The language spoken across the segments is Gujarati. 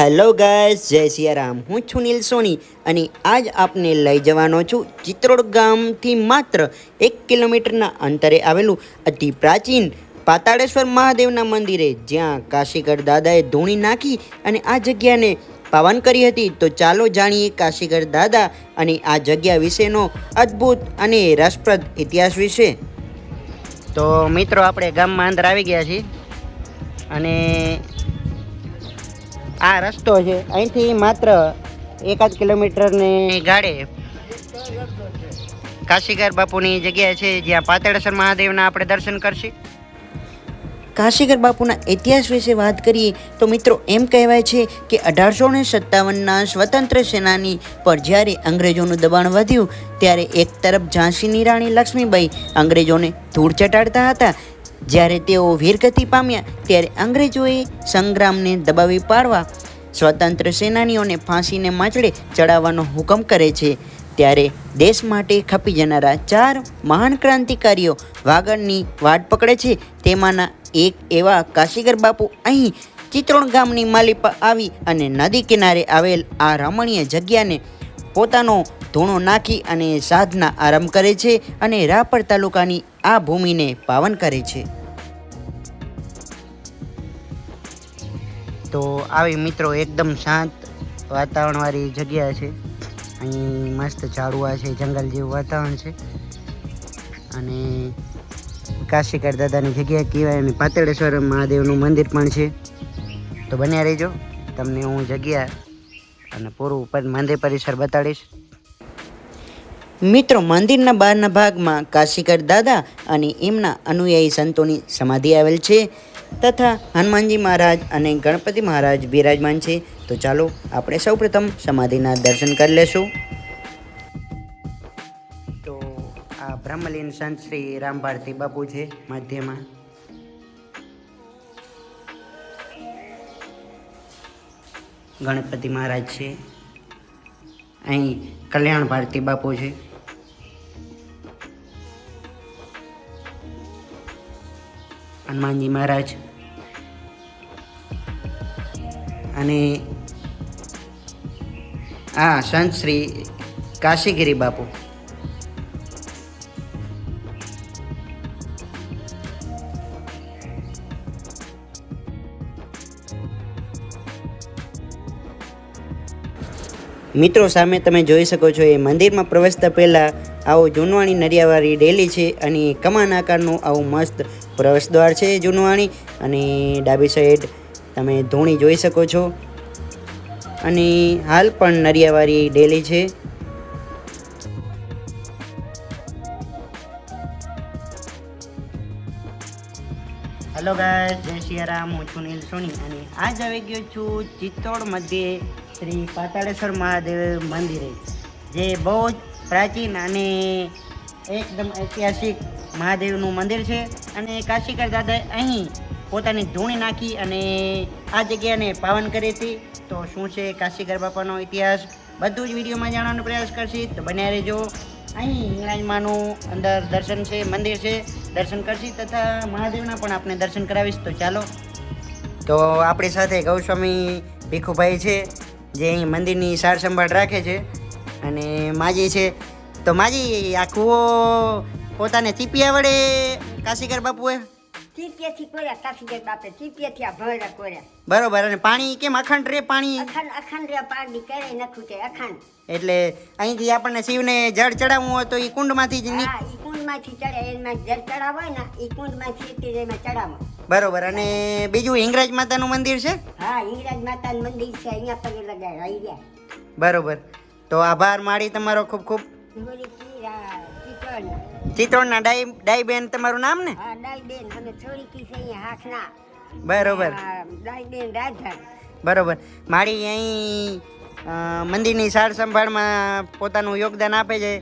હેલો ગાઈસ જય સિયારામ. હું છું નીલ સોની અને આજ આપને લઈ જવાનો છું ચિત્રોડ ગામથી માત્ર એક કિલોમીટરના અંતરે આવેલું અતિ પ્રાચીન પાતાળેશ્વર મહાદેવના મંદિરે, જ્યાં કાશીગઢ દાદાએ ધૂણી નાખી અને આ જગ્યાને પાવન કરી હતી. તો ચાલો જાણીએ કાશીગઢ દાદા અને આ જગ્યા વિશેનો અદ્ભુત અને રસપ્રદ ઇતિહાસ વિશે. તો મિત્રો, આપણે ગામમાં અંદર આવી ગયા છીએ અને આ રસ્તો છે. અહીંથી માત્ર એકાદ કિલોમીટરની ગાડે કાશીગર બાપુની જગ્યા છે. જ્યાં પાતાળેશ્વર મહાદેવના આપણે દર્શન કરશી. કાશીગર બાપુના ઇતિહાસ વિશે વાત કરીએ તો મિત્રો એમ કહેવાય છે કે અઢારસો ને સત્તાવનના સ્વતંત્ર સેનાની પર જ્યારે અંગ્રેજોનું દબાણ વધ્યું, ત્યારે એક તરફ ઝાંસીની રાણી લક્ષ્મીબાઈ અંગ્રેજોને ધૂળ ચટાડતા હતા જ્યારે તેઓ વીરગતિ પામ્યા, ત્યારે અંગ્રેજોએ સંગ્રામને દબાવી પાડવા સ્વતંત્ર સેનાનીઓને ફાંસીને માચડે ચડાવવાનો હુકમ કરે છે. ત્યારે દેશ માટે ખપી જનારા ચાર મહાન ક્રાંતિકારીઓ વાગડની વાટ પકડે છે. તેમાંના એક એવા કાશીગર બાપુ અહીં ચિત્રોણ ગામની માલિપા આવી અને નદી કિનારે આવેલ આ રમણીય જગ્યાને પોતાનો ધૂણો નાખી અને સાધના આરંભ કરે છે અને રાપર તાલુકાની આ ભૂમિને પાવન કરે છે. તો આવી મિત્રો એકદમ શાંત વાતાવરણવાળી જગ્યા છે. અહીં મસ્ત ઝાડવા છે, જંગલ જેવું વાતાવરણ છે. અને કાશીકર દાદાની જગ્યા કહેવાય અને પાતળેશ્વર મહાદેવનું મંદિર પણ છે. તો બન્યા રહેજો. તમને હું જગ્યા અને પૂરું પર મંદિર પરિસર બતાડીશ. મિત્રો મંદિરના બહારના ભાગમાં કાશીકર દાદા અને એમના અનુયાયી સંતોની સમાધિ આવેલ છે તથા હનુમાનજી મહારાજ અને ગણપતિ મહારાજ બિરાજમાન છે. તો ચાલો આપણે સૌપ્રથમ સમાધિના દર્શન કરી લેશું. તો આ બ્રહ્મલીન સંત શ્રી રામ ભારતી બાપુ છે મધ્યમાં. ગણપતિ મહારાજ છે. અહીં કલ્યાણ ભારતી બાપુ છે. હનુમાનજી મહારાજ. અને આ સંત શ્રી કાશીગીરી બાપુ. મિત્રો સામે તમે જોઈ શકો છો, એ મંદિરમાં પ્રવેશતા પહેલાં આવો જૂનવાણી નરિયાવાળી ડેલી છે અને કમાન આકારનું આવું મસ્ત પ્રવેશદ્વાર છે જૂનવાણી અને ડાબી સાઈડ તમે ધૂણી જોઈ શકો છો. અને હાલ પણ નરિયાવાળી ડેલી છે. હેલો ગાય જય સિયારામ, હું છું નીલ સોની અને આજ આવી ગયો છું ચિત્તોડ મધ્યે શ્રી પાતાળેશ્વર મહાદેવ મંદિરે, જે બહુ જ પ્રાચીન અને એકદમ ઐતિહાસિક મહાદેવનું મંદિર છે અને કાશીકર દાદાએ અહીં પોતાની ધૂણી નાખી અને આ જગ્યાને પાવન કરી હતી. તો શું છે કાશીકર બાપાનો ઇતિહાસ? બધું જ વિડીયોમાં જાણવાનો પ્રયાસ કરશી. તો બન્યા રહેજો. અહીં હિંગળાજમાનું અંદર દર્શન છે, મંદિર છે. દર્શન કરશી તથા મહાદેવના પણ આપણે દર્શન કરાવીશ. તો ચાલો. તો આપણી સાથે ગૌસ્વામી ભીખુભાઈ છે, જે અહીં મંદિરની સાર સંભાળ રાખે છે અને માજી છે. તો માજી, આ કૂવો પોતાને ચીપિયા વડે કાશીકર બાપુએ. ચીપિયાથી કોર્યા કાશીગઢ બાપે ચીપિયાથી આ ભરેલા કોર્યા. બરોબર અને પાણી કેમ અખંડ રે પાણી? અખંડ અખંડ રે પાડી કરે નખું તે અખંડ. એટલે અહીંથી આપણને શિવને જળ ચડાવવું હોય તો એ કુંડમાંથી જ હા ઈ કુંડમાંથી ચડે એમાં જળ ચડાવ હોય ને એ કુંડમાંથી તે એમાં ચડાવો. બરોબર અને બીજું હિંગરાજ માતાનું મંદિર છે? હા હિંગરાજ માતાનું મંદિર છે અહીંયા પગે લગાય આવી ગયા બરોબર. તો આભાર માળી તમારો ખૂબ ખૂબ. ચિત્રોડના ડાઈ ડાઈ બેન તમારું નામ ને? હા ડાલબેન અમે થોડી કી છે બરોબર. હા, ડાલબેન રાધા બરોબર. મારી અહીં મંદિરની સાર સંભાળમાં પોતાનું યોગદાન આપે છે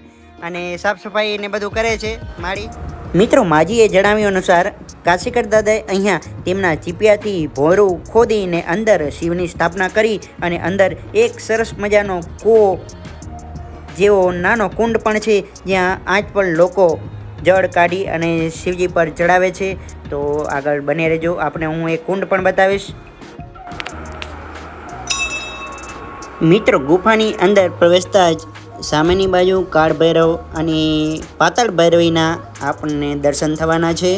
અને સાફ સફાઈ ને બધું કરે છે મારી મિત્રો માજીએ જણાવ્યું અનુસાર કાશીકર દાદાએ અહીંયા તેમના ચીપિયાથી ભોરું ખોદીને અંદર શિવની સ્થાપના કરી અને અંદર એક સરસ મજાનો કૂવો જેવો નાનો કુંડ પણ છે, જ્યાં આજ પણ લોકો જળ કાઢી અને શિવજી પર ચડાવે છે. તો આગળ બને રહેજો આપણે હું એ કુંડ પણ બતાવીશ. મિત્રો, ગુફાની અંદર પ્રવેશતા જ સામેની બાજુ કાળ ભૈરવ અને પાતાળ ભૈરવીના આપણને દર્શન થવાના છે.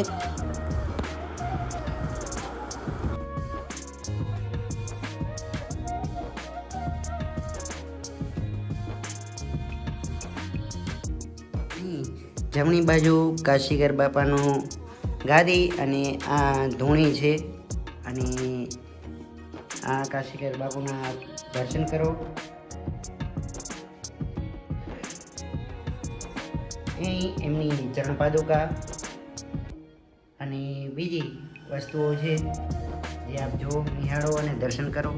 જમણી બાજુ કાશીગર બાપાનું ગાદી અને આ ધૂણી છે. અને આ કાશીગર બાપુના દર્શન કરો. અહીં એમની ચરણપાદુકા અને બીજી વસ્તુઓ છે જે આપ જો નિહાળો અને દર્શન કરો.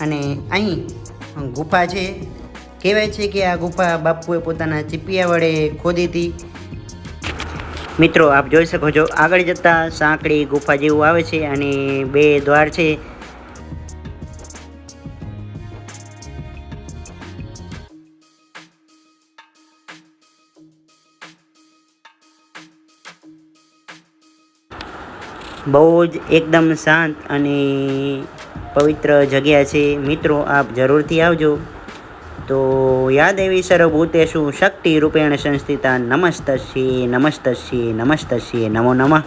અને અહીં ગુફા છે. કહેવાય છે કે આ ગુફા બાપુએ પોતાના ચીપિયા વડે ખોદી હતી. મિત્રો, આપ જોઈ શકો છો, આગળ જતા સાંકડી ગુફા જેવું આવે છે અને બે દ્વાર છે. બહુ જ એકદમ શાંત અને પવિત્ર જગ્યા છે. મિત્રો, આપ જરૂરથી આવજો. તો યાદેવી એવી સર્વભૂતેષુ શક્તિ રૂપેણ સંસ્થિતા નમસ્તસ્યે નમસ્તસ્યે નમસ્તસ્યે, નમો નમઃ.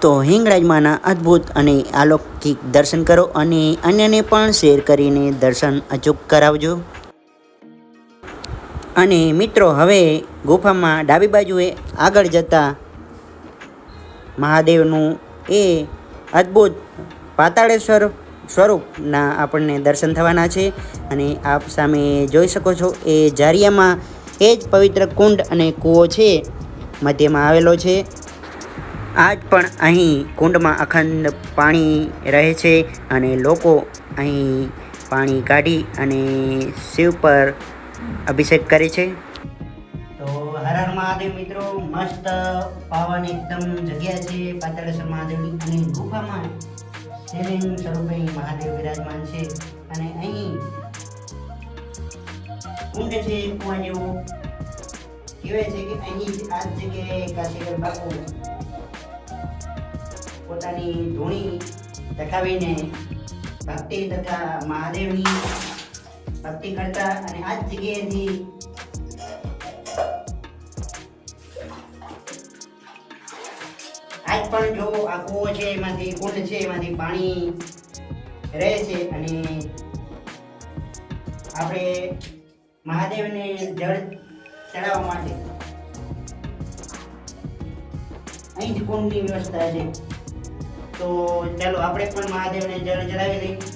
તો હિંગળાજમાના અદ્ભુત અને અલૌકિક દર્શન કરો અને અન્યને પણ શેર કરીને દર્શન અચૂક કરાવજો. અને મિત્રો, હવે ગુફામાં ડાબી બાજુએ આગળ જતા મહાદેવનું એ અદ્ભુત પાતાળેશ્વર સ્વરૂપના આપણને દર્શન થવાના છે અને આપ સામે જોઈ શકો છો, એ જારિયામાં એ જ પવિત્ર કુંડ અને કૂવો છે, મધ્યમાં આવેલો છે. આજ પણ અહીં કુંડમાં અખંડ પાણી રહે છે અને લોકો અહીં પાણી કાઢી અને શિવ પર અભિષેક કરે છે. તો હર હર મહાદેવ મિત્રો, મસ્ત પાવન એકદમ જગ્યા છે પાતાળેશ્વર મહાદેવની અને ગુફામાં. શિવલિંગ સ્વરૂપે મહાદેવ વિરાજમાન છે. અને અહીં કુંડ છે કુવા જેવું. કહેવાય છે કે અહીં આ જગ્યાએ કાશીગર બાપુ પોતાની ધૂણી દખાવીને ભક્તિ તથા મહાદેવની ભક્તિ કરતા અને આ જગ્યાએથી પણ જો આ કૂવો છે, એમાંથી કુંડ છે, એમાંથી પાણી રહે છે અને આપણે મહાદેવને જળ ચડાવવા માટે અહીં જ કુંડની વ્યવસ્થા છે. તો ચાલો, આપણે પણ મહાદેવને જળ ચડાવી લઈએ.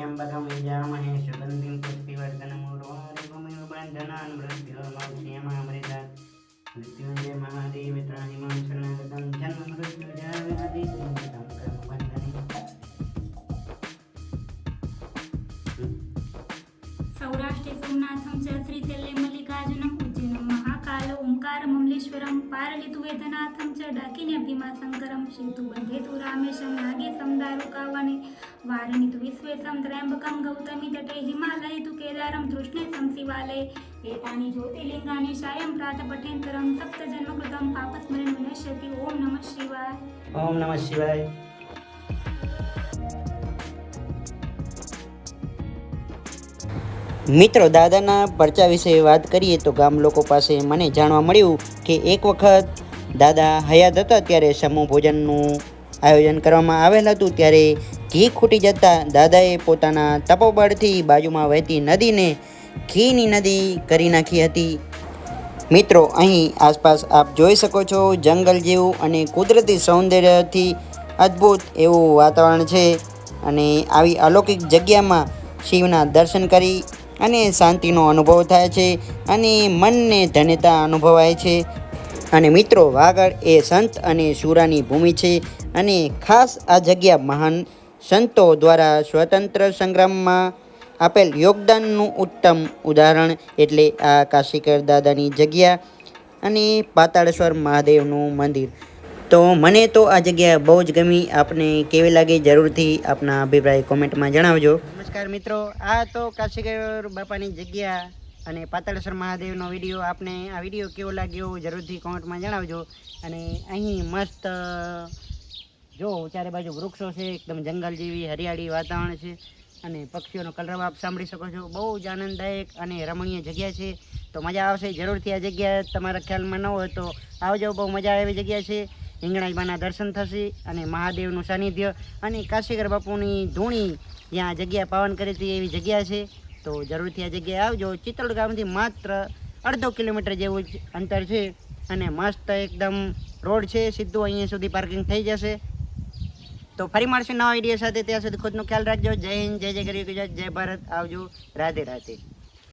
ત્ર્યંબકમ યજામહે સુગંધિમ પુષ્ટિવર્ધનમ ઉર્વારુકમિવ બંધનાન મૃત્યુર્મોક્ષયમામૃતા મૃત્યુંજય મહાદેવ ત્રાહિમામ શરણાગતમ જન્મ મૃત્યુજાવ્યાધિ સંગતમ કર્મ બંધને સૌરાષ્ટ્રે સોમનાથમ ચ શ્રીશૈલ્ય મલ્લિકાર્જુનમ ઉજ્જૈનમ મહાકાલ परमेश्वरं पारलितुवेदनाथं च डाकिन्यभिमाशङ्करं शेतुबद्धेतु रामेशं नागे समदारुकावणे वारणितु विश्वेशं त्र्यम्बकं गौतमी तटे हिमालयितु केदारं तृष्णेशं शिवालये एतानि ज्योतिर्लिङ्गानि सायं प्रातपठेन्तरं सप्तजन्मकृतं पापस्मरणं नश्यति। ॐ नमः शिवाय। ॐ नमः शिवाय। મિત્રો, દાદાના પરચા વિશે વાત કરીએ તો ગામ લોકો પાસે મને જાણવા મળ્યું કે એક વખત દાદા હયાત હતા ત્યારે સમૂહ ભોજનનું આયોજન કરવામાં આવેલ હતું. ત્યારે ઘી ખૂટી જતાં દાદાએ પોતાના તપોબળથી બાજુમાં વહેતી નદીને ઘીની નદી કરી નાખી હતી. મિત્રો, અહીં આસપાસ આપ જોઈ શકો છો, જંગલ જેવું અને કુદરતી સૌંદર્યથી અદ્ભુત એવું વાતાવરણ છે. અને આવી અલૌકિક જગ્યામાં શિવના દર્શન કરી અને શાંતિનો અનુભવ થાય છે અને મનને ધન્યતા અનુભવાય છે. અને મિત્રો, વાગડ એ સંત અને સુરાની ભૂમિ છે અને ખાસ આ જગ્યા મહાન સંતો દ્વારા સ્વતંત્ર સંગ્રામમાં આપેલ યોગદાનનું ઉત્તમ ઉદાહરણ એટલે આ કાશીકર દાદાની જગ્યા અને પાતાળેશ્વર મહાદેવનું મંદિર. તો મને તો આ જગ્યા બહુ જ ગમી. આપને કેવી લાગી જરૂરથી આપના અભિપ્રાય કોમેન્ટમાં જણાવજો. નમસ્કાર મિત્રો. આ તો કાશીગર બાપાની જગ્યા અને પાતાળેશ્વર મહાદેવનો વીડિયો. આપને આ વીડિયો કેવો લાગ્યો જરૂરથી કોમેન્ટમાં જણાવજો. અને અહીં મસ્ત, જો ચારે બાજુ વૃક્ષો છે, એકદમ જંગલ જેવી હરિયાળી વાતાવરણ છે અને પક્ષીઓનો કલરવ આપ સાંભળી શકો છો. બહુ જ આનંદદાયક અને રમણીય જગ્યા છે. તો મજા આવશે જરૂરથી આ જગ્યા. તમારા ખ્યાલમાં ન હોય તો આવજો. બહુ મજા આવે એવી જગ્યા છે. હિંગળાજમાના દર્શન થશે અને મહાદેવનું સાનિધ્ય અને કાશીગર બાપુની ધૂણી જ્યાં જગ્યા પાવન કરી હતી એવી જગ્યા છે. તો જરૂરથી આ જગ્યાએ આવજો. ચિત્તોડ ગામથી માત્ર અડધો કિલોમીટર જેવું જ અંતર છે અને મસ્ત એકદમ રોડ છે. સીધું અહીંયા સુધી પાર્કિંગ થઈ જશે. તો ફરી મળશે નવા વીડિયો સાથે. ત્યાં સુધી ખુદનો ખ્યાલ રાખજો. જય હિન્દ, જય જય ગરી ગુજરાત, જય ભારત. આવજો રાધે રાધે.